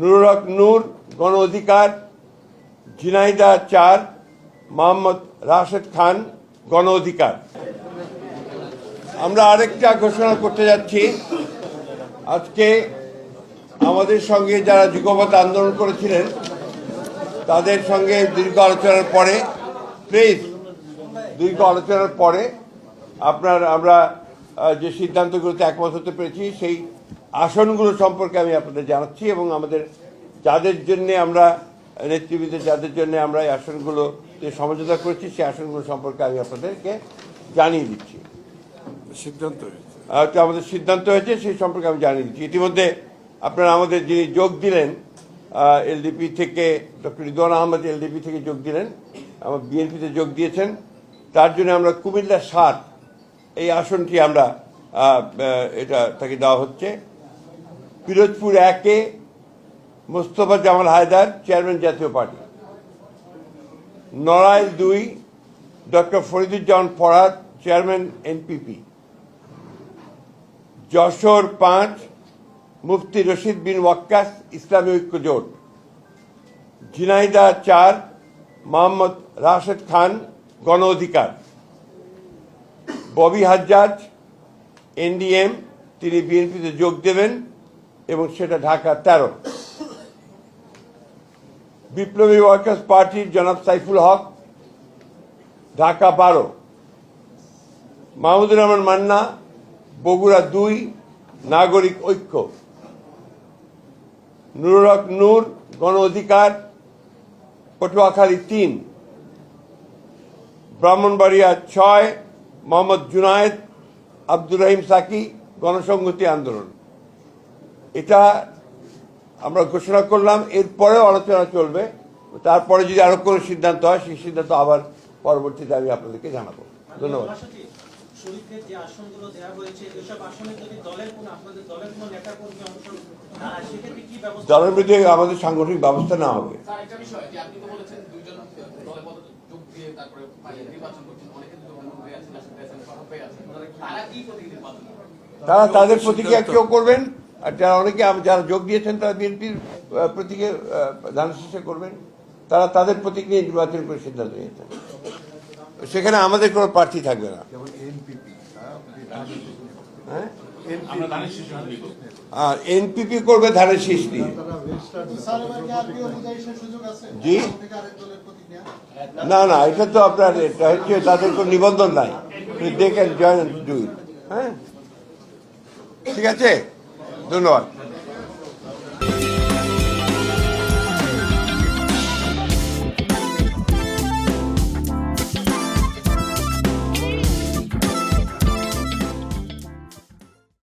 নুরুল নূর, গণ অধিকার, ঝিনাইদা চার, মোহাম্মদ রাশেদ খান, গণ অধিকার। আমরা আরেকটা ঘোষণা করতে যাচ্ছি। আজকে আমাদের সঙ্গে যারা যুগপথ আন্দোলন করেছিলেন, তাদের সঙ্গে দীর্ঘ আলোচনার পরে প্লিজ দীর্ঘ আলোচনার পরে আপনার, আমরা যে সিদ্ধান্তগুলোতে একমত হতে পেরেছি, সেই আসনগুলো সম্পর্কে আমি আপনাদের জানাচ্ছি এবং আমাদের যাদের জন্য আমরা নেতৃবৃন্দ যাদের জন্য আমরা এই আসনগুলোতে সমঝোতা করেছি সেই আসনগুলো সম্পর্কে আমি আপনাদেরকে জানিয়ে দিচ্ছি। সিদ্ধান্ত হয়েছে। আমাদের সিদ্ধান্ত হয়েছে সেই সম্পর্কে আমি জানিয়ে দিচ্ছি। ইতিমধ্যে আপনারা আমাদের যিনি যোগ দিলেন এলডিপি থেকে ডক্টর রিদওয়ান আহমদ এলডিপি থেকে যোগ দিলেন আমার বিএনপিতে যোগ দিয়েছেন। তার জন্য আমরা কুমিল্লা সাত এই আসনটি আমরা এটা তাকে দেওয়া হচ্ছে। Pirojpur A K Mostafa Jamal Haider, chairman Jatiya Party. Narail দুই, doctor Fariduzzaman Farhad chairman NPP. Jessore পাঁচ, মুফতি রশিদ বিন ওয়াক্কাস, ইসলামী ঐক্য জোট। ঝিনাইদা চার, মোহাম্মদ রাশেদ খান, গণ অধিকার। ববি হাজ্জাজ, এনডিএম, তিনি বিএনপিতে যোগ দেবেন। এবং সেটা ঢাকা তেরো। বিপ্লবী ওয়ার্কার্স পার্টির জনাব সাইফুল হক, ঢাকা বারো। মাহমুদুর রহমান মান্না, বগুড়া দুই, নাগরিক ঐক্য। নুরুল হক নূর, গণ অধিকার, পটুয়াখালী তিন। ব্রাহ্মণবাড়িয়া ছয়, মোহাম্মদ জুনায়েদ, আব্দুর রহিম সাকি, গণসংহতি আন্দোলন। এটা আমরা ঘোষণা করলাম এরপরেও আলোচনা চলবে। তারপরে যদি আরও কোনো সিদ্ধান্ত হয় সেই সিদ্ধান্ত আবার পরবর্তীতে আমি আপনাদেরকে জানাব। ধন্যবাদ। দলের কোনো আপনাদের দলের কোনো নেতা কর্মী অংশ না সেক্ষেত্রে কি ব্যবস্থা দলের বিরুদ্ধে আমাদের সাংগঠনিক ব্যবস্থা নেওয়া হবে। স্যার একটা বিষয় যে আপনি তো বলেছেন দুইজন দলে পদ যোগ দিয়ে তারপরে নির্বাচন করছেন অনেকে তো অন্য আছেন আসলে আছেন সরব আছেন। তারা তাদের প্রতীকে কেউ করবেন? আর যারা অনেকে যারা যোগ দিয়েছেন তারা বিএনপির প্রতীকে ধান শীর্ষে করবেন। তারা তাদের প্রতীক নিয়ে নির্বাচন করে সিদ্ধান্ত নিয়েছেন। সেখানে আমাদের কোনো প্রার্থী থাকবে না। এনপিপি হ্যাঁ? শীষ। আর এনপিপি করবে ধানের শীষ নিয়ে। আছে? জি। না না এটা তো আপনার এটা হচ্ছে তাদের কোনো নিবন্ধন নাই। They can join do it হ্যাঁ? ঠিক আছে? ধন্যবাদ